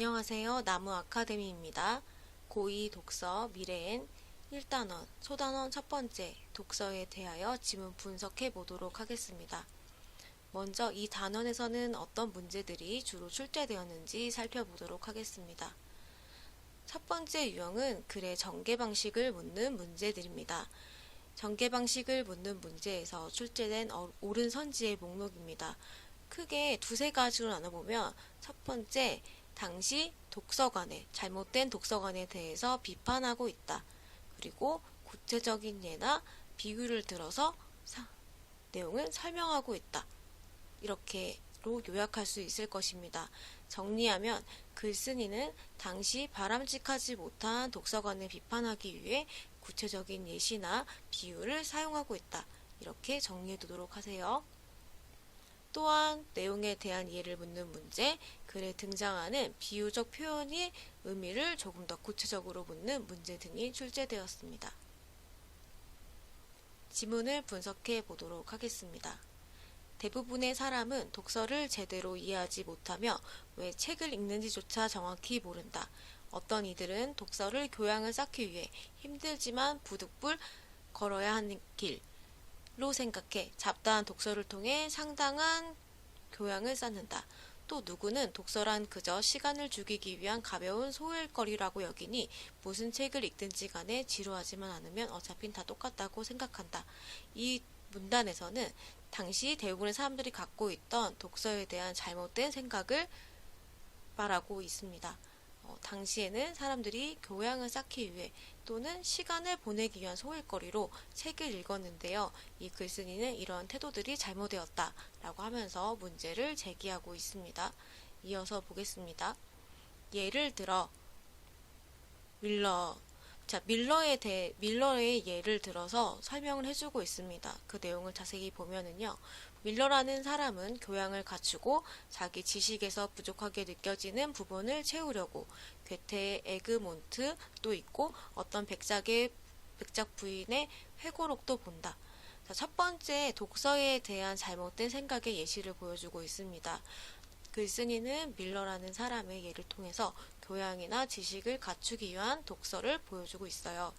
안녕하세요. 나무 아카데미입니다. 고2 독서 미래엔 1단원, 소단원 첫 번째 독서에 대하여 지문 분석해 보도록 하겠습니다. 먼저 이 단원에서는 어떤 문제들이 주로 출제되었는지 살펴보도록 하겠습니다. 첫 번째 유형은 글의 전개 방식을 묻는 문제들입니다. 전개 방식을 묻는 문제에서 출제된 어- 옳은 선지의 목록입니다. 크게 두세 가지로 나눠보면 첫 번째, 당시 독서관에 잘못된 독서관에 대해서 비판하고 있다. 그리고 구체적인 예나 비유를 들어서 사- 내용을 설명하고 있다. 이렇게로 요약할 수 있을 것입니다. 정리하면 글쓴이는 당시 바람직하지 못한 독서관을 비판하기 위해 구체적인 예시나 비유를 사용하고 있다. 이렇게 정리해 두도록 하세요. 또한 내용에 대한 이해를 묻는 문제, 글에 등장하는 비유적 표현이 의미를 조금 더 구체적으로 묻는 문제 등이 출제되었습니다. 지문을 분석해 보도록 하겠습니다. 대부분의 사람은 독서를 제대로 이해하지 못하며 왜 책을 읽는지조차 정확히 모른다. 어떤 이들은 독서를 교양을 쌓기 위해 힘들지만 부득불 걸어야 하는 길 로 생각해 잡다한 독서를 통해 상당한 교양을 쌓는다. 또 누구는 독서란 그저 시간을 죽이기 위한 가벼운 소일거리라고 여기니 무슨 책을 읽든지 간에 지루하지만 않으면 어차피 다 똑같다고 생각한다. 이 문단에서는 당시 대부분의 사람들이 갖고 있던 독서에 대한 잘못된 생각을 말하고 있습니다. 어, 당시에는 사람들이 교양을 쌓기 위해 또는 시간을 보내기 위한 소일거리로 책을 읽었는데요. 이 글쓴이는 이런 태도들이 잘못되었다 라고 하면서 문제를 제기하고 있습니다. 이어서 보겠습니다. 예를 들어 밀러 자, 밀러에 대해, 밀러의 예를 들어서 설명을 해주고 있습니다. 그 내용을 자세히 보면은요. 밀러라는 사람은 교양을 갖추고 자기 지식에서 부족하게 느껴지는 부분을 채우려고 괴테의 에그몬트도 있고 어떤 백작의 백작 부인의 회고록도 본다. 자, 첫 번째 독서에 대한 잘못된 생각의 예시를 보여주고 있습니다. 글쓴이는 밀러라는 사람의 예를 통해서 교양이나 지식을 갖추기 위한 독서를 보여주고 있어요.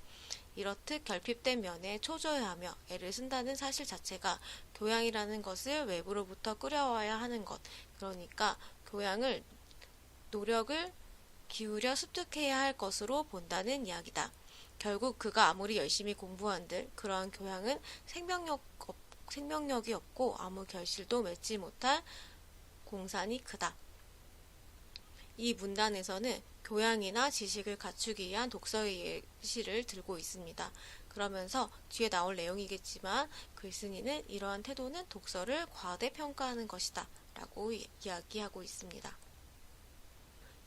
이렇듯 결핍된 면에 초조해하며 애를 쓴다는 사실 자체가 교양이라는 것을 외부로부터 끌어와야 하는 것, 그러니까 교양을 노력을 기울여 습득해야 할 것으로 본다는 이야기다. 결국 그가 아무리 열심히 공부한들 그러한 교양은 생명력 없, 생명력이 없고 아무 결실도 맺지 못할 공산이 크다. 이 문단에서는 교양이나 지식을 갖추기 위한 독서의 예시를 들고 있습니다. 그러면서 뒤에 나올 내용이겠지만 글쓴이는 이러한 태도는 독서를 과대평가하는 것이다. 라고 이- 이야기하고 있습니다.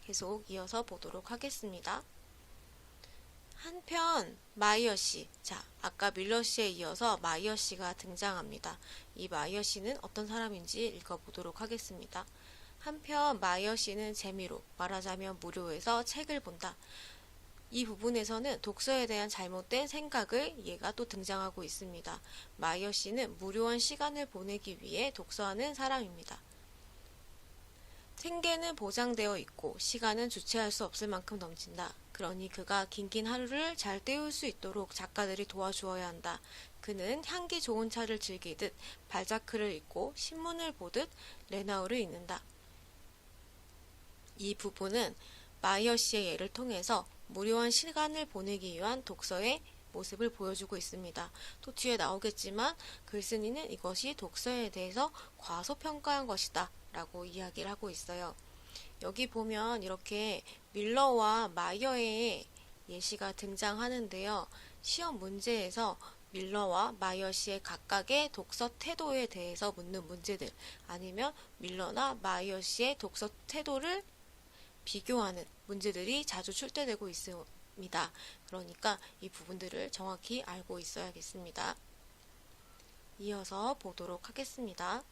계속 이어서 보도록 하겠습니다. 한편 마이어 씨, 자 아까 밀러 씨에 이어서 마이어 씨가 등장합니다. 이 마이어 씨는 어떤 사람인지 읽어보도록 하겠습니다. 한편 마이어 씨는 재미로 말하자면 무료에서 책을 본다. 이 부분에서는 독서에 대한 잘못된 생각을 얘가 또 등장하고 있습니다. 마이어 씨는 무료한 시간을 보내기 위해 독서하는 사람입니다. 생계는 보장되어 있고 시간은 주체할 수 없을 만큼 넘친다. 그러니 그가 긴긴 하루를 잘 때울 수 있도록 작가들이 도와주어야 한다. 그는 향기 좋은 차를 즐기듯 발자크를 읽고 신문을 보듯 레나우를 읽는다. 이 부분은 마이어 씨의 예를 통해서 무료한 시간을 보내기 위한 독서의 모습을 보여주고 있습니다. 또 뒤에 나오겠지만 글쓴이는 이것이 독서에 대해서 과소평가한 것이다 라고 이야기를 하고 있어요. 여기 보면 이렇게 밀러와 마이어의 예시가 등장하는데요. 시험 문제에서 밀러와 마이어 씨의 각각의 독서 태도에 대해서 묻는 문제들 아니면 밀러나 마이어 씨의 독서 태도를 비교하는 문제들이 자주 출제되고 있습니다. 그러니까 이 부분들을 정확히 알고 있어야겠습니다. 이어서 보도록 하겠습니다.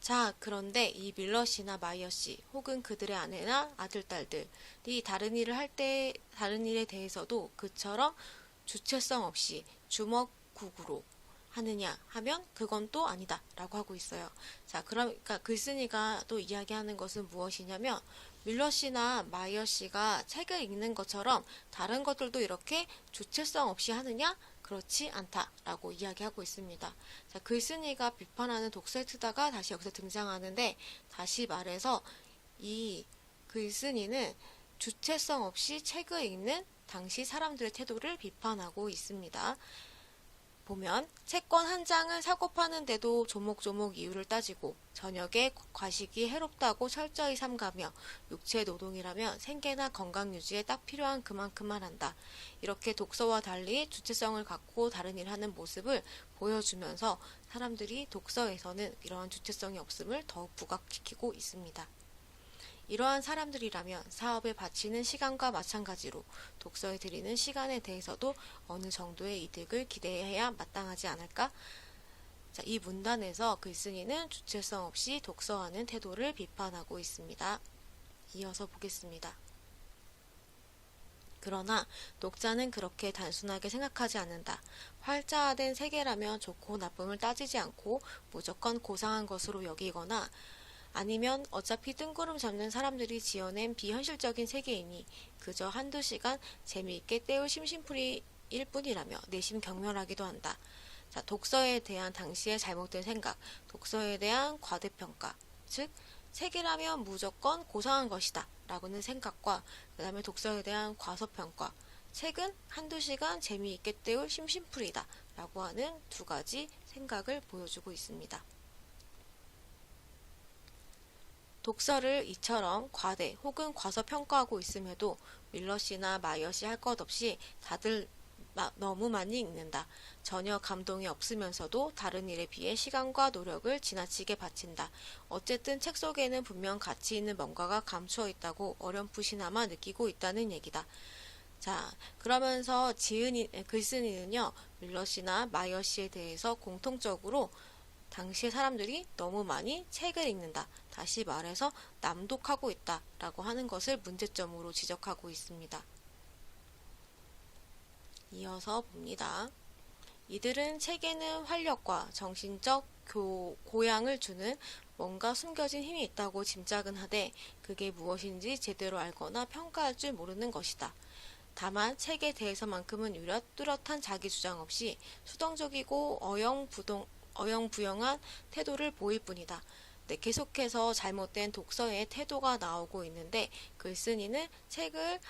자, 그런데 이 밀러 씨나 마이어 씨 혹은 그들의 아내나 아들, 딸들이 다른 일을 할 때 다른 일에 대해서도 그처럼 주체성 없이 주먹국으로 하느냐 하면 그건 또 아니다 라고 하고 있어요. 자, 그러니까 글쓴이가 또 이야기하는 것은 무엇이냐면 밀러 씨나 마이어 씨가 책을 읽는 것처럼 다른 것들도 이렇게 주체성 없이 하느냐? 그렇지 않다라고 이야기하고 있습니다. 자, 글쓴이가 비판하는 독서의 트다가 다시 여기서 등장하는데 다시 말해서 이 글쓴이는 주체성 없이 책을 읽는 당시 사람들의 태도를 비판하고 있습니다. 보면 채권 한 장을 사고 파는데도 조목조목 이유를 따지고 저녁에 과식이 해롭다고 철저히 삼가며 육체 노동이라면 생계나 건강 유지에 딱 필요한 그만큼만 한다. 이렇게 독서와 달리 주체성을 갖고 다른 일을 하는 모습을 보여주면서 사람들이 독서에서는 이러한 주체성이 없음을 더욱 부각시키고 있습니다. 이러한 사람들이라면 사업에 바치는 시간과 마찬가지로 독서에 들이는 시간에 대해서도 어느 정도의 이득을 기대해야 마땅하지 않을까? 자, 이 문단에서 글쓴이는 주체성 없이 독서하는 태도를 비판하고 있습니다. 이어서 보겠습니다. 그러나 독자는 그렇게 단순하게 생각하지 않는다. 활자화된 세계라면 좋고 나쁨을 따지지 않고 무조건 고상한 것으로 여기거나 아니면 어차피 뜬구름 잡는 사람들이 지어낸 비현실적인 세계이니 그저 한두 시간 재미있게 때울 심심풀이일 뿐이라며 내심 경멸하기도 한다. 자, 독서에 대한 당시의 잘못된 생각, 독서에 대한 과대평가, 즉 책이라면 무조건 고상한 것이다 라고는 생각과 그 다음에 독서에 대한 과소평가, 책은 한두 시간 재미있게 때울 심심풀이다 라고 하는 두 가지 생각을 보여주고 있습니다. 독서를 이처럼 과대 혹은 과소평가하고 있음에도 밀러 씨나 마이어 씨 할 것 없이 다들 마, 너무 많이 읽는다. 전혀 감동이 없으면서도 다른 일에 비해 시간과 노력을 지나치게 바친다. 어쨌든 책 속에는 분명 가치 있는 뭔가가 감추어 있다고 어렴풋이나마 느끼고 있다는 얘기다. 자, 그러면서 지은이, 글쓴이는요, 밀러 씨나 마이어 씨에 대해서 공통적으로 당시의 사람들이 너무 많이 책을 읽는다. 다시 말해서 남독하고 있다. 라고 하는 것을 문제점으로 지적하고 있습니다. 이어서 봅니다. 이들은 책에는 활력과 정신적 교, 고양을 주는 뭔가 숨겨진 힘이 있다고 짐작은 하되 그게 무엇인지 제대로 알거나 평가할 줄 모르는 것이다. 다만 책에 대해서만큼은 유려 뚜렷한 자기 주장 없이 수동적이고 어영부동, 어영부영한 태도를 보일 뿐이다. 네, 계속해서 잘못된 독서의 태도가 나오고 있는데 글쓴이는 책을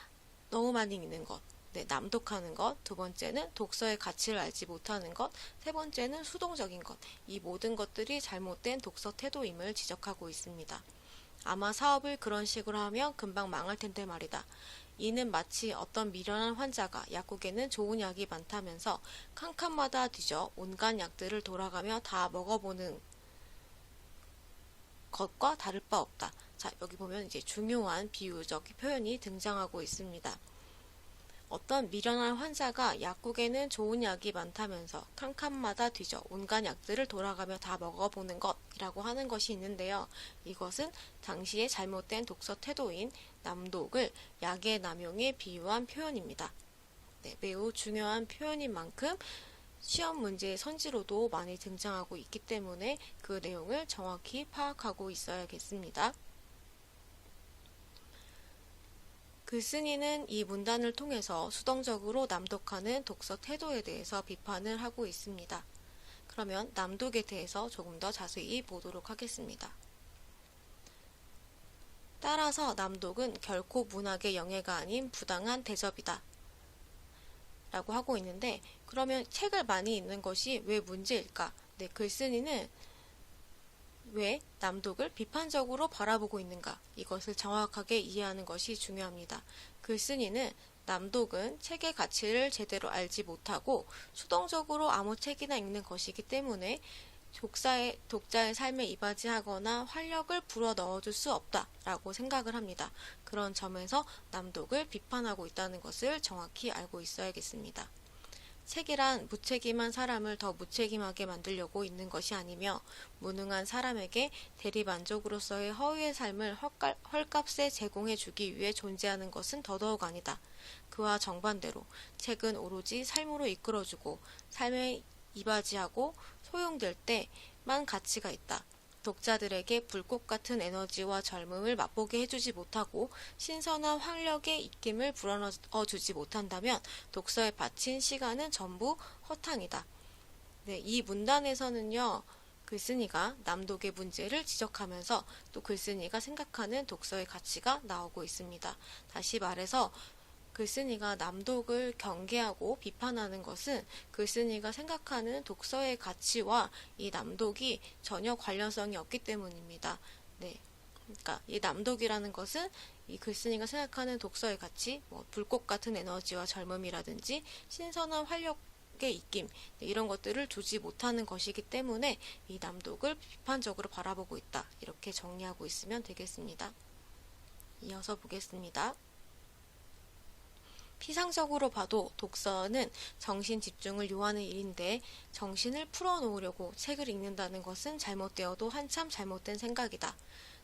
너무 많이 읽는 것, 네, 남독하는 것, 두 번째는 독서의 가치를 알지 못하는 것, 세 번째는 수동적인 것, 이 모든 것들이 잘못된 독서 태도임을 지적하고 있습니다. 아마 사업을 그런 식으로 하면 금방 망할 텐데 말이다. 이는 마치 어떤 미련한 환자가 약국에는 좋은 약이 많다면서 칸칸마다 뒤져 온갖 약들을 돌아가며 다 먹어보는 것과 다를 바 없다. 자, 여기 보면 이제 중요한 비유적 표현이 등장하고 있습니다. 어떤 미련한 환자가 약국에는 좋은 약이 많다면서 칸칸마다 뒤져 온갖 약들을 돌아가며 다 먹어보는 것이라고 하는 것이 있는데요. 이것은 당시의 잘못된 독서 태도인 남독을 약의 남용에 비유한 표현입니다. 네, 매우 중요한 표현인 만큼 시험 문제의 선지로도 많이 등장하고 있기 때문에 그 내용을 정확히 파악하고 있어야겠습니다. 글쓴이는 이 문단을 통해서 수동적으로 남독하는 독서 태도에 대해서 비판을 하고 있습니다. 그러면 남독에 대해서 조금 더 자세히 보도록 하겠습니다. 따라서 남독은 결코 문학의 영예가 아닌 부당한 대접이다. 라고 하고 있는데 그러면 책을 많이 읽는 것이 왜 문제일까? 네, 글쓴이는 왜 남독을 비판적으로 바라보고 있는가? 이것을 정확하게 이해하는 것이 중요합니다. 글쓴이는 남독은 책의 가치를 제대로 알지 못하고 수동적으로 아무 책이나 읽는 것이기 때문에 독자의, 독자의 삶에 이바지하거나 활력을 불어 넣어줄 수 없다라고 생각을 합니다. 그런 점에서 남독을 비판하고 있다는 것을 정확히 알고 있어야겠습니다. 책이란 무책임한 사람을 더 무책임하게 만들려고 있는 것이 아니며 무능한 사람에게 대리만족으로서의 허위의 삶을 헐값에 제공해 주기 위해 존재하는 것은 더더욱 아니다. 그와 정반대로 책은 오로지 삶으로 이끌어주고 삶의 이바지하고 소용될 때만 가치가 있다. 독자들에게 불꽃 같은 에너지와 젊음을 맛보게 해주지 못하고 신선한 활력의 입김을 불어넣어주지 못한다면 독서에 바친 시간은 전부 허탕이다. 네, 이 문단에서는요, 글쓴이가 남독의 문제를 지적하면서 또 글쓴이가 생각하는 독서의 가치가 나오고 있습니다. 다시 말해서 글쓴이가 남독을 경계하고 비판하는 것은 글쓴이가 생각하는 독서의 가치와 이 남독이 전혀 관련성이 없기 때문입니다. 네. 그러니까 이 남독이라는 것은 이 글쓴이가 생각하는 독서의 가치, 뭐 불꽃 같은 에너지와 젊음이라든지 신선한 활력 의 입김 네, 이런 것들을 주지 못하는 것이기 때문에 이 남독을 비판적으로 바라보고 있다. 이렇게 정리하고 있으면 되겠습니다. 이어서 보겠습니다. 피상적으로 봐도 독서는 정신 집중을 요하는 일인데 정신을 풀어놓으려고 책을 읽는다는 것은 잘못되어도 한참 잘못된 생각이다.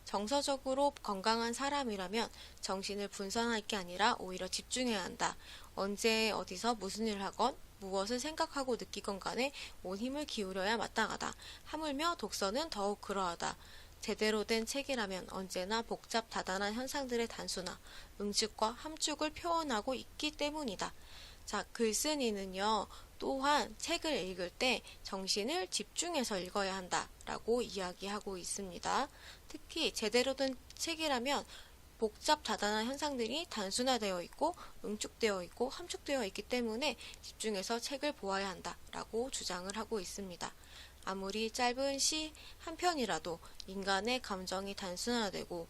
정서적으로 건강한 사람이라면 정신을 분산할 게 아니라 오히려 집중해야 한다. 언제 어디서 무슨 일을 하건 무엇을 생각하고 느끼건 간에 온 힘을 기울여야 마땅하다. 하물며 독서는 더욱 그러하다. 제대로 된 책이라면 언제나 복잡 다단한 현상들의 단수나 응축과 함축을 표현하고 있기 때문이다. 자, 글쓴이는요, 또한 책을 읽을 때 정신을 집중해서 읽어야 한다라고 이야기하고 있습니다. 특히 제대로 된 책이라면 복잡 다단한 현상들이 단순화되어 있고 응축되어 있고 함축되어 있기 때문에 집중해서 책을 보아야 한다라고 주장을 하고 있습니다. 아무리 짧은 시 한 편이라도 인간의 감정이 단순화되고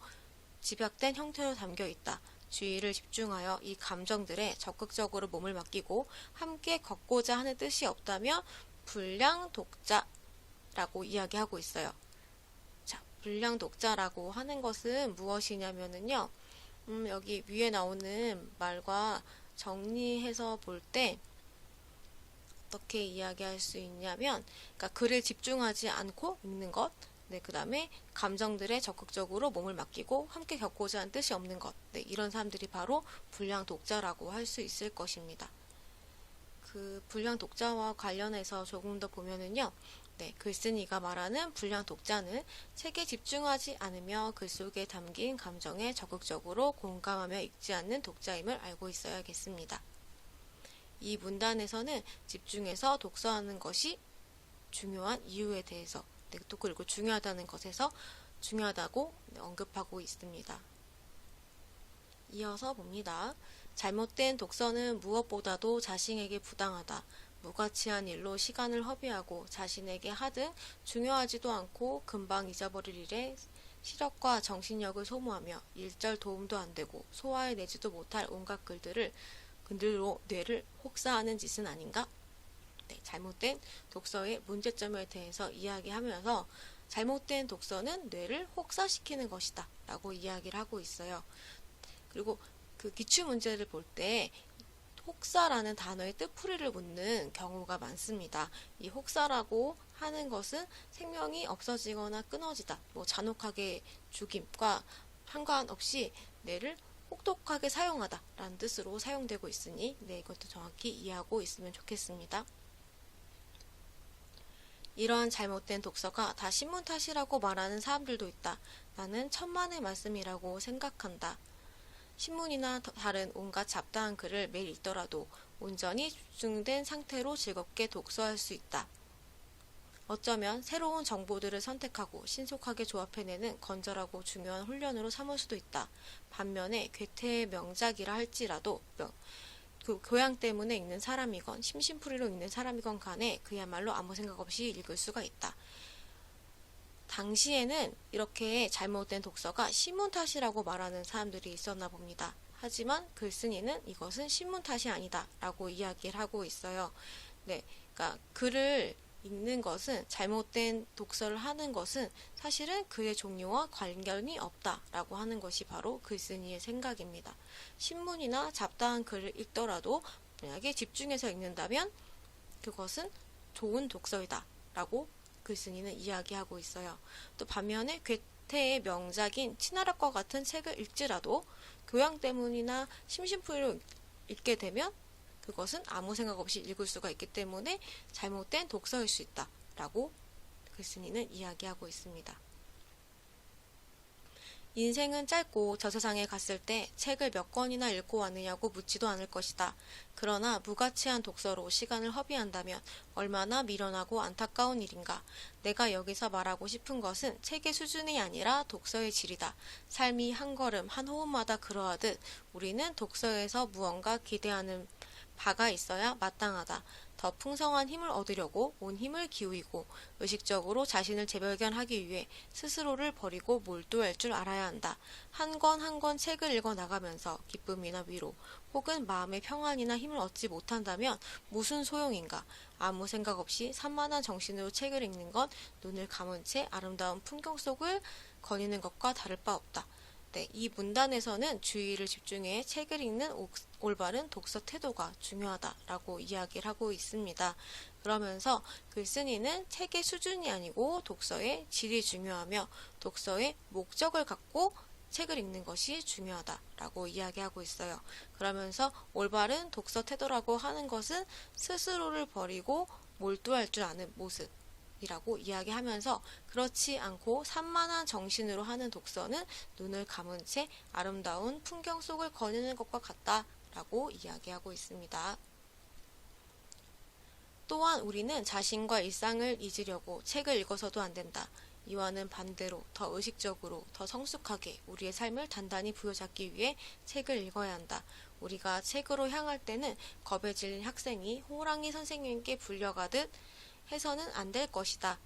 집약된 형태로 담겨 있다. 주의를 집중하여 이 감정들에 적극적으로 몸을 맡기고 함께 걷고자 하는 뜻이 없다면 불량 독자라고 이야기하고 있어요. 자, 불량 독자라고 하는 것은 무엇이냐면은요. 음, 여기 위에 나오는 말과 정리해서 볼때 어떻게 이야기할 수 있냐면, 그러니까 글을 집중하지 않고 읽는 것, 네, 그 다음에 감정들에 적극적으로 몸을 맡기고 함께 겪고자 하는 뜻이 없는 것, 네, 이런 사람들이 바로 불량 독자라고 할 수 있을 것입니다. 그 불량 독자와 관련해서 조금 더 보면은요, 네, 글쓴이가 말하는 불량 독자는 책에 집중하지 않으며 글 속에 담긴 감정에 적극적으로 공감하며 읽지 않는 독자임을 알고 있어야겠습니다. 이 문단에서는 집중해서 독서하는 것이 중요한 이유에 대해서 네, 또 그리고 중요하다는 것에서 중요하다고 언급하고 있습니다. 이어서 봅니다. 잘못된 독서는 무엇보다도 자신에게 부당하다. 무가치한 일로 시간을 허비하고 자신에게 하등 중요하지도 않고 금방 잊어버릴 일에 시력과 정신력을 소모하며 일절 도움도 안 되고 소화해내지도 못할 온갖 글들을 그들로 뇌를 혹사하는 짓은 아닌가? 네, 잘못된 독서의 문제점에 대해서 이야기하면서 잘못된 독서는 뇌를 혹사시키는 것이다 라고 이야기를 하고 있어요. 그리고 그 기출 문제를 볼 때 혹사라는 단어의 뜻풀이를 묻는 경우가 많습니다. 이 혹사라고 하는 것은 생명이 없어지거나 끊어지다, 뭐 잔혹하게 죽임과 상관없이 뇌를 혹독하게 사용하다 라는 뜻으로 사용되고 있으니 네, 이것도 정확히 이해하고 있으면 좋겠습니다. 이러한 잘못된 독서가 다 신문 탓이라고 말하는 사람들도 있다. 나는 천만의 말씀이라고 생각한다. 신문이나 다른 온갖 잡다한 글을 매일 읽더라도 온전히 집중된 상태로 즐겁게 독서할 수 있다. 어쩌면 새로운 정보들을 선택하고 신속하게 조합해내는 건전하고 중요한 훈련으로 삼을 수도 있다. 반면에 괴테의 명작이라 할지라도 그 교양 때문에 읽는 사람이건 심심풀이로 읽는 사람이건 간에 그야말로 아무 생각 없이 읽을 수가 있다. 당시에는 이렇게 잘못된 독서가 신문 탓이라고 말하는 사람들이 있었나 봅니다. 하지만 글쓴이는 이것은 신문 탓이 아니다 라고 이야기를 하고 있어요. 네. 그러니까 글을 읽는 것은 잘못된 독서를 하는 것은 사실은 글의 종류와 관련이 없다라고 하는 것이 바로 글쓴이의 생각입니다. 신문이나 잡다한 글을 읽더라도 만약에 집중해서 읽는다면 그것은 좋은 독서이다라고 글쓴이는 이야기하고 있어요. 또 반면에 괴테의 명작인 친화력과 같은 책을 읽지라도 교양 때문이나 심심풀이로 읽게 되면 그것은 아무 생각 없이 읽을 수가 있기 때문에 잘못된 독서일 수 있다. 라고 글쓴이는 이야기하고 있습니다. 인생은 짧고 저 세상에 갔을 때 책을 몇 권이나 읽고 왔느냐고 묻지도 않을 것이다. 그러나 무가치한 독서로 시간을 허비한다면 얼마나 미련하고 안타까운 일인가. 내가 여기서 말하고 싶은 것은 책의 수준이 아니라 독서의 질이다. 삶이 한 걸음 한 호흡마다 그러하듯 우리는 독서에서 무언가 기대하는 바가 있어야 마땅하다. 더 풍성한 힘을 얻으려고 온 힘을 기울이고 의식적으로 자신을 재발견하기 위해 스스로를 버리고 몰두할 줄 알아야 한다. 한 권 한 권 책을 읽어 나가면서 기쁨이나 위로 혹은 마음의 평안이나 힘을 얻지 못한다면 무슨 소용인가? 아무 생각 없이 산만한 정신으로 책을 읽는 건 눈을 감은 채 아름다운 풍경 속을 거니는 것과 다를 바 없다. 네, 이 문단에서는 주의를 집중해 책을 읽는 오- 올바른 독서 태도가 중요하다라고 이야기를 하고 있습니다. 그러면서 글쓴이는 책의 수준이 아니고 독서의 질이 중요하며 독서의 목적을 갖고 책을 읽는 것이 중요하다라고 이야기하고 있어요. 그러면서 올바른 독서 태도라고 하는 것은 스스로를 버리고 몰두할 줄 아는 모습. 이라고 이야기하면서 그렇지 않고 산만한 정신으로 하는 독서는 눈을 감은 채 아름다운 풍경 속을 거니는 것과 같다 라고 이야기하고 있습니다. 또한 우리는 자신과 일상을 잊으려고 책을 읽어서도 안 된다. 이와는 반대로 더 의식적으로 더 성숙하게 우리의 삶을 단단히 부여잡기 위해 책을 읽어야 한다. 우리가 책으로 향할 때는 겁에 질린 학생이 호랑이 선생님께 불려가듯 해서는 안 될 것이다.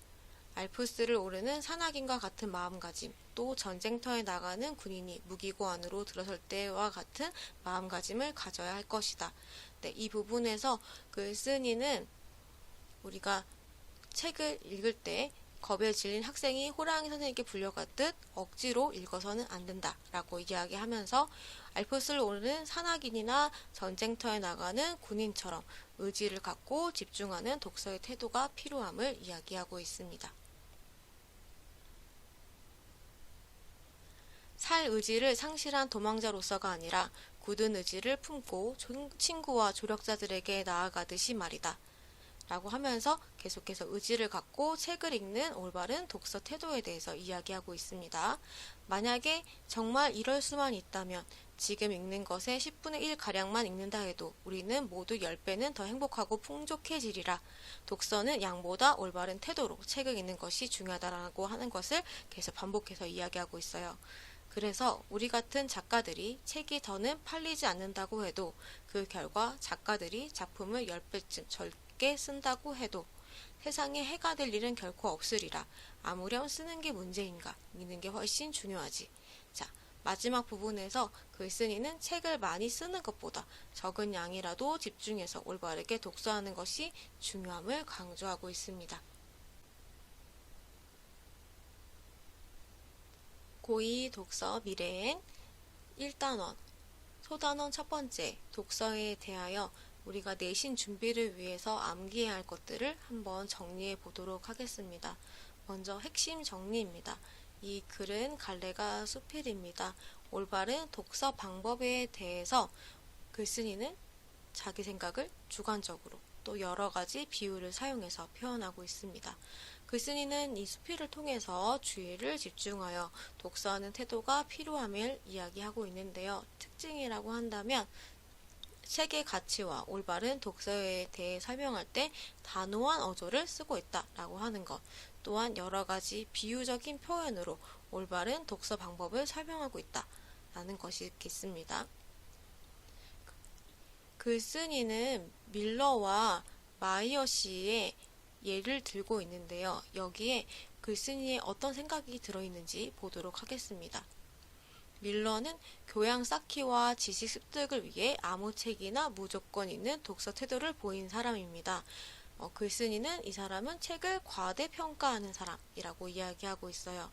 알프스를 오르는 산악인과 같은 마음가짐, 또 전쟁터에 나가는 군인이 무기고 안으로 들어설 때와 같은 마음가짐을 가져야 할 것이다. 네, 이 부분에서 글쓴이는 우리가 책을 읽을 때 겁에 질린 학생이 호랑이 선생님께 불려갔듯 억지로 읽어서는 안 된다 라고 이야기하면서 알프스를 오르는 산악인이나 전쟁터에 나가는 군인처럼 의지를 갖고 집중하는 독서의 태도가 필요함을 이야기하고 있습니다. 살 의지를 상실한 도망자로서가 아니라 굳은 의지를 품고 조- 친구와 조력자들에게 나아가듯이 말이다. 라고 하면서 계속해서 의지를 갖고 책을 읽는 올바른 독서 태도에 대해서 이야기하고 있습니다. 만약에 정말 이럴 수만 있다면 지금 읽는 것의 10분의 1 가량만 읽는다 해도 우리는 모두 10배는 더 행복하고 풍족해지리라. 독서는 양보다 올바른 태도로 책을 읽는 것이 중요하다라고 하는 것을 계속 반복해서 이야기하고 있어요. 그래서 우리 같은 작가들이 책이 더는 팔리지 않는다고 해도 그 결과 작가들이 작품을 10배쯤 적게 쓴다고 해도 세상에 해가 될 일은 결코 없으리라. 아무렴 쓰는 게 문제인가? 읽는 게 훨씬 중요하지. 자, 마지막 부분에서 글쓴이는 책을 많이 쓰는 것보다 적은 양이라도 집중해서 올바르게 독서하는 것이 중요함을 강조하고 있습니다. 고2 독서 미래행 1단원 소단원 첫 번째 독서에 대하여 우리가 내신 준비를 위해서 암기해야 할 것들을 한번 정리해 보도록 하겠습니다. 먼저 핵심 정리입니다. 이 글은 갈래가 수필입니다. 올바른 독서 방법에 대해서 글쓴이는 자기 생각을 주관적으로 또 여러 가지 비유를 사용해서 표현하고 있습니다. 글쓴이는 이 수필을 통해서 주의를 집중하여 독서하는 태도가 필요함을 이야기하고 있는데요. 특징이라고 한다면 책의 가치와 올바른 독서에 대해 설명할 때 단호한 어조를 쓰고 있다라고 하는 것. 또한 여러 가지 비유적인 표현으로 올바른 독서 방법을 설명하고 있다 라는 것이 있겠습니다. 글쓴이는 밀러와 마이어 씨의 예를 들고 있는데요. 여기에 글쓴이의 어떤 생각이 들어있는지 보도록 하겠습니다. 밀러는 교양 쌓기와 지식 습득을 위해 아무 책이나 무조건 있는 독서 태도를 보인 사람입니다. 어, 글쓴이는 이 사람은 책을 과대평가하는 사람이라고 이야기하고 있어요.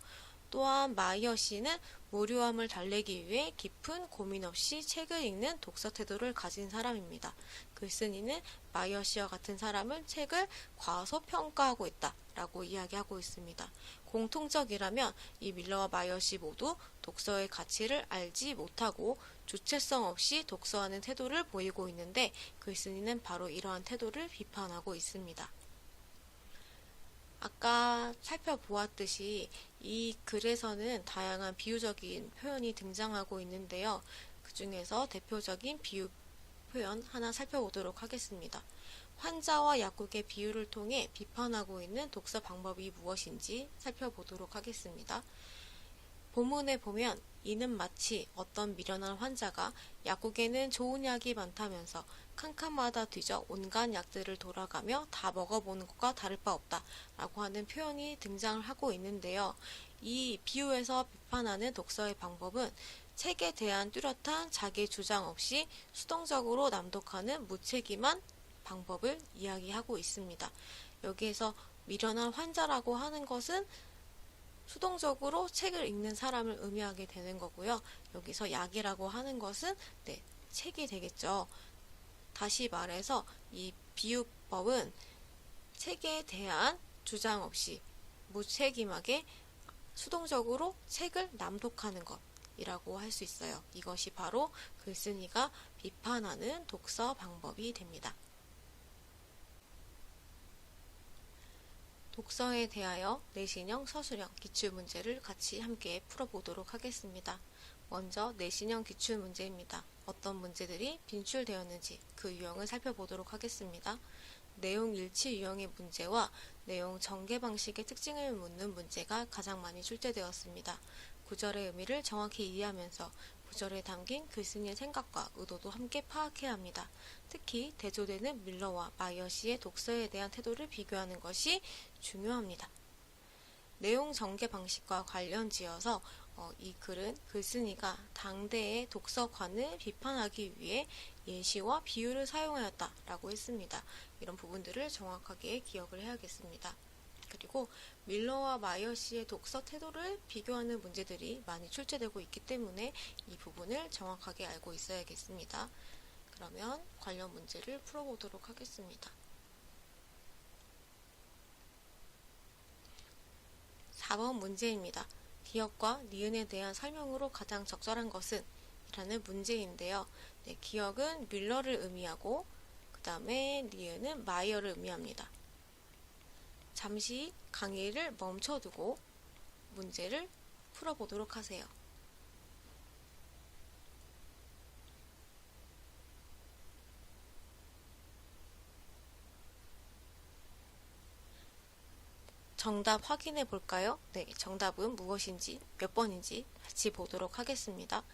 또한 마이어 씨는 무료함을 달래기 위해 깊은 고민 없이 책을 읽는 독서 태도를 가진 사람입니다. 글쓴이는 마이어 씨와 같은 사람은 책을 과소평가하고 있다라고 이야기하고 있습니다. 공통적이라면 이 밀러와 마이어 씨 모두 독서의 가치를 알지 못하고 주체성 없이 독서하는 태도를 보이고 있는데 글쓴이는 바로 이러한 태도를 비판하고 있습니다. 아까 살펴보았듯이 이 글에서는 다양한 비유적인 표현이 등장하고 있는데요. 그 중에서 대표적인 비유 표현 하나 살펴보도록 하겠습니다. 환자와 약국의 비유를 통해 비판하고 있는 독서 방법이 무엇인지 살펴보도록 하겠습니다. 본문에 보면 이는 마치 어떤 미련한 환자가 약국에는 좋은 약이 많다면서 칸칸마다 뒤져 온갖 약들을 돌아가며 다 먹어보는 것과 다를 바 없다 라고 하는 표현이 등장을 하고 있는데요. 이 비유에서 비판하는 독서의 방법은 책에 대한 뚜렷한 자기 주장 없이 수동적으로 낭독하는 무책임한 방법을 이야기하고 있습니다. 여기에서 미련한 환자라고 하는 것은 수동적으로 책을 읽는 사람을 의미하게 되는 거고요. 여기서 약이라고 하는 것은 네, 책이 되겠죠. 다시 말해서 이 비유법은 책에 대한 주장 없이 무책임하게 수동적으로 책을 낭독하는 것이라고 할 수 있어요. 이것이 바로 글쓴이가 비판하는 독서 방법이 됩니다. 독서에 대하여 내신형, 서술형, 기출문제를 같이 함께 풀어보도록 하겠습니다. 먼저 내신형 기출문제입니다. 어떤 문제들이 빈출되었는지 그 유형을 살펴보도록 하겠습니다. 내용 일치 유형의 문제와 내용 전개 방식의 특징을 묻는 문제가 가장 많이 출제되었습니다. 구절의 의미를 정확히 이해하면서 구절에 담긴 글쓴이의 생각과 의도도 함께 파악해야 합니다. 특히 대조되는 밀러와 마이어시의 독서에 대한 태도를 비교하는 것이 중요합니다. 내용 전개 방식과 관련지어서 어, 이 글은 글쓴이가 당대의 독서관을 비판하기 위해 예시와 비유를 사용하였다라고 했습니다. 이런 부분들을 정확하게 기억을 해야겠습니다. 그리고 밀러와 마이어시의 독서 태도를 비교하는 문제들이 많이 출제되고 있기 때문에 이 부분을 정확하게 알고 있어야겠습니다. 그러면 관련 문제를 풀어보도록 하겠습니다. 4번 문제입니다. 기억과 니은에 대한 설명으로 가장 적절한 것은? 이라는 문제인데요. 네, 기억은 밀러를 의미하고 그 다음에 니은은 마이어를 의미합니다. 잠시 강의를 멈춰두고 문제를 풀어보도록 하세요. 정답 확인해 볼까요? 네, 정답은 무엇인지 몇 번인지 같이 보도록 하겠습니다.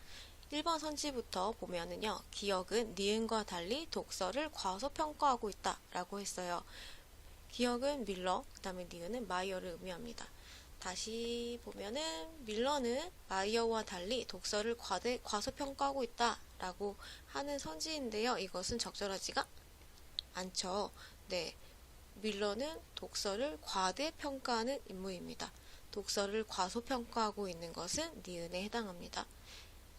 1번 선지부터 보면은요, 기억은 니은과 달리 독서를 과소평가하고 있다 라고 했어요. 기억은 밀러, 그 다음에 니은은 마이어를 의미합니다. 다시 보면은 밀러는 마이어와 달리 독서를 과대, 과소평가하고 있다 라고 하는 선지인데요. 이것은 적절하지가 않죠. 네. 밀러는 독서를 과대평가하는 인물입니다. 독서를 과소평가하고 있는 것은 니은에 해당합니다.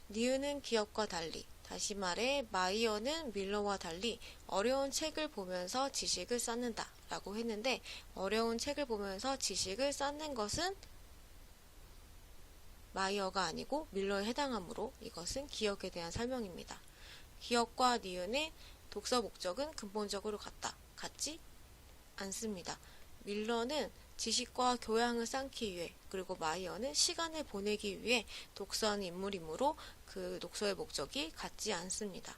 니은은 기억과 달리, 다시 말해 마이어는 밀러와 달리 어려운 책을 보면서 지식을 쌓는다 라고 했는데 어려운 책을 보면서 지식을 쌓는 것은 마이어가 아니고 밀러에 해당하므로 이것은 기억에 대한 설명입니다. 기억과 니은의 독서 목적은 근본적으로 같다. 같지 않습니다. 밀러는 지식과 교양을 쌓기 위해 그리고 마이어는 시간을 보내기 위해 독서하는 인물이므로 그 독서의 목적이 같지 않습니다.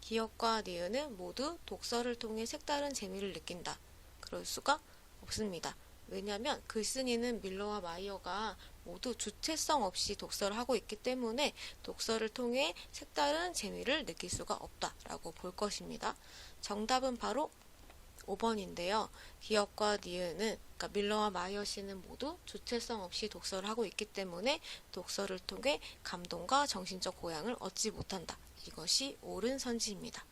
기억과 니은은 모두 독서를 통해 색다른 재미를 느낀다. 그럴 수가 없습니다. 왜냐하면 글쓴이는 밀러와 마이어가 모두 주체성 없이 독서를 하고 있기 때문에 독서를 통해 색다른 재미를 느낄 수가 없다라고 볼 것입니다. 정답은 바로 5번인데요. 기억과 니은은 그러니까 밀러와 마이어 씨는 모두 주체성 없이 독서를 하고 있기 때문에 독서를 통해 감동과 정신적 고향을 얻지 못한다. 이것이 옳은 선지입니다.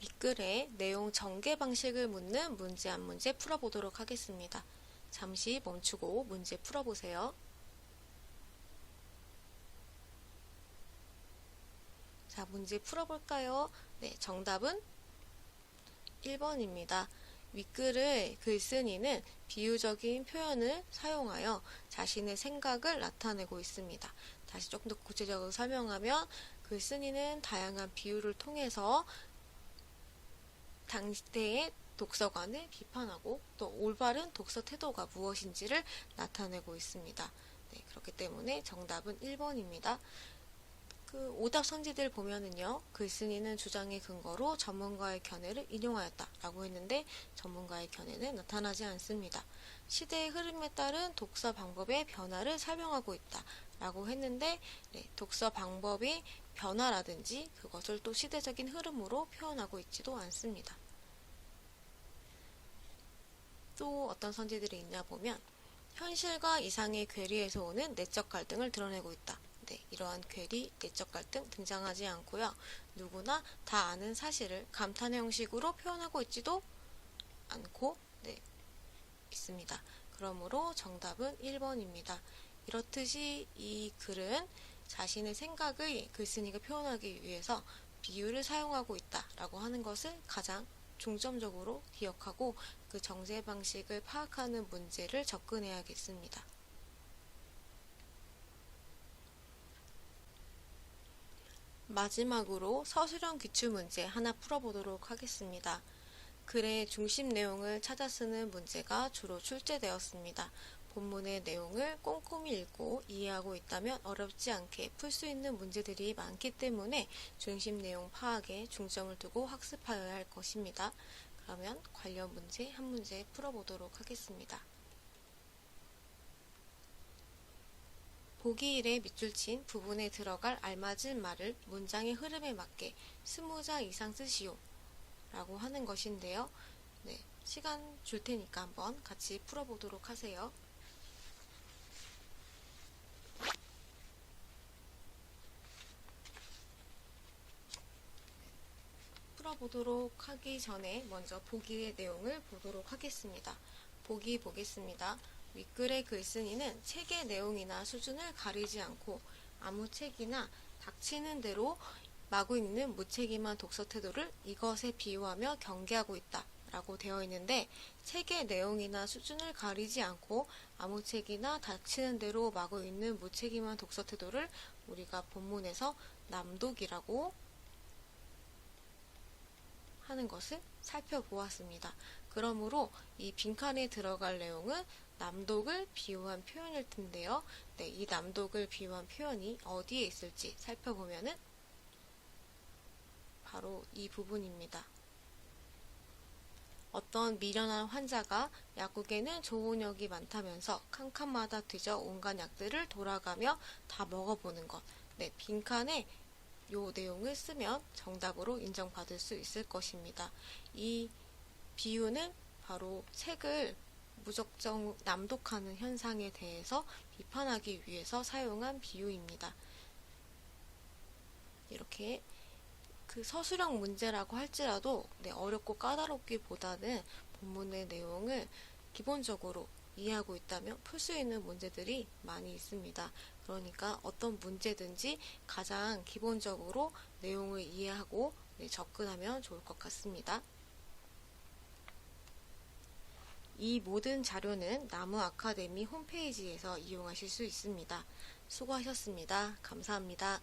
윗글에 내용 전개 방식을 묻는 문제 한 문제 풀어보도록 하겠습니다. 잠시 멈추고 문제 풀어보세요. 자, 문제 풀어볼까요? 네, 정답은 1번입니다. 윗글의 글쓴이는 비유적인 표현을 사용하여 자신의 생각을 나타내고 있습니다. 다시 조금 더 구체적으로 설명하면 글쓴이는 다양한 비유를 통해서 당시대의 독서관을 비판하고 또 올바른 독서 태도가 무엇인지를 나타내고 있습니다. 네, 그렇기 때문에 정답은 1번입니다. 그 오답 선지들 보면은요, 글쓴이는 주장의 근거로 전문가의 견해를 인용하였다라고 했는데 전문가의 견해는 나타나지 않습니다. 시대의 흐름에 따른 독서 방법의 변화를 설명하고 있다라고 했는데 네, 독서 방법의 변화라든지 그것을 또 시대적인 흐름으로 표현하고 있지도 않습니다. 또 어떤 선지들이 있냐 보면 현실과 이상의 괴리에서 오는 내적 갈등을 드러내고 있다. 네, 이러한 괴리, 내적 갈등 등장하지 않고요. 누구나 다 아는 사실을 감탄 형식으로 표현하고 있지도 않고 네, 있습니다. 그러므로 정답은 1번입니다. 이렇듯이 이 글은 자신의 생각을 글쓴이가 표현하기 위해서 비유를 사용하고 있다라고 하는 것을 가장 중점적으로 기억하고 그 정제 방식을 파악하는 문제를 접근해야겠습니다. 마지막으로 서술형 기출 문제 하나 풀어보도록 하겠습니다. 글의 중심 내용을 찾아 쓰는 문제가 주로 출제되었습니다. 본문의 내용을 꼼꼼히 읽고 이해하고 있다면 어렵지 않게 풀 수 있는 문제들이 많기 때문에 중심 내용 파악에 중점을 두고 학습하여야 할 것입니다. 그러면 관련 문제 한 문제 풀어보도록 하겠습니다. 보기 일에 밑줄 친 부분에 들어갈 알맞은 말을 문장의 흐름에 맞게 스무 자 이상 쓰시오. 라고 하는 것인데요. 네, 시간 줄 테니까 한번 같이 풀어보도록 하세요. 풀어보도록 하기 전에 먼저 보기의 내용을 보도록 하겠습니다. 보기 보겠습니다. 윗글의 글쓴이는 책의 내용이나 수준을 가리지 않고 아무 책이나 닥치는 대로 마구 읽는 무책임한 독서 태도를 이것에 비유하며 경계하고 있다. 라고 되어 있는데 책의 내용이나 수준을 가리지 않고 아무 책이나 닥치는 대로 마구 읽는 무책임한 독서 태도를 우리가 본문에서 남독이라고 하는 것을 살펴보았습니다. 그러므로 이 빈칸에 들어갈 내용은 남독을 비유한 표현일 텐데요. 네, 이 남독을 비유한 표현이 어디에 있을지 살펴보면은 바로 이 부분입니다. 어떤 미련한 환자가 약국에는 좋은 약이 많다면서 칸칸마다 뒤져 온갖 약들을 돌아가며 다 먹어보는 것. 네, 빈칸에 요 내용을 쓰면 정답으로 인정받을 수 있을 것입니다. 이 비유는 바로 책을 무적정 남독하는 현상에 대해서 비판하기 위해서 사용한 비유입니다. 이렇게 그 서술형 문제라고 할지라도 네, 어렵고 까다롭기보다는 본문의 내용을 기본적으로 이해하고 있다면 풀 수 있는 문제들이 많이 있습니다. 그러니까 어떤 문제든지 가장 기본적으로 내용을 이해하고 네, 접근하면 좋을 것 같습니다. 이 모든 자료는 나무 아카데미 홈페이지에서 이용하실 수 있습니다. 수고하셨습니다. 감사합니다.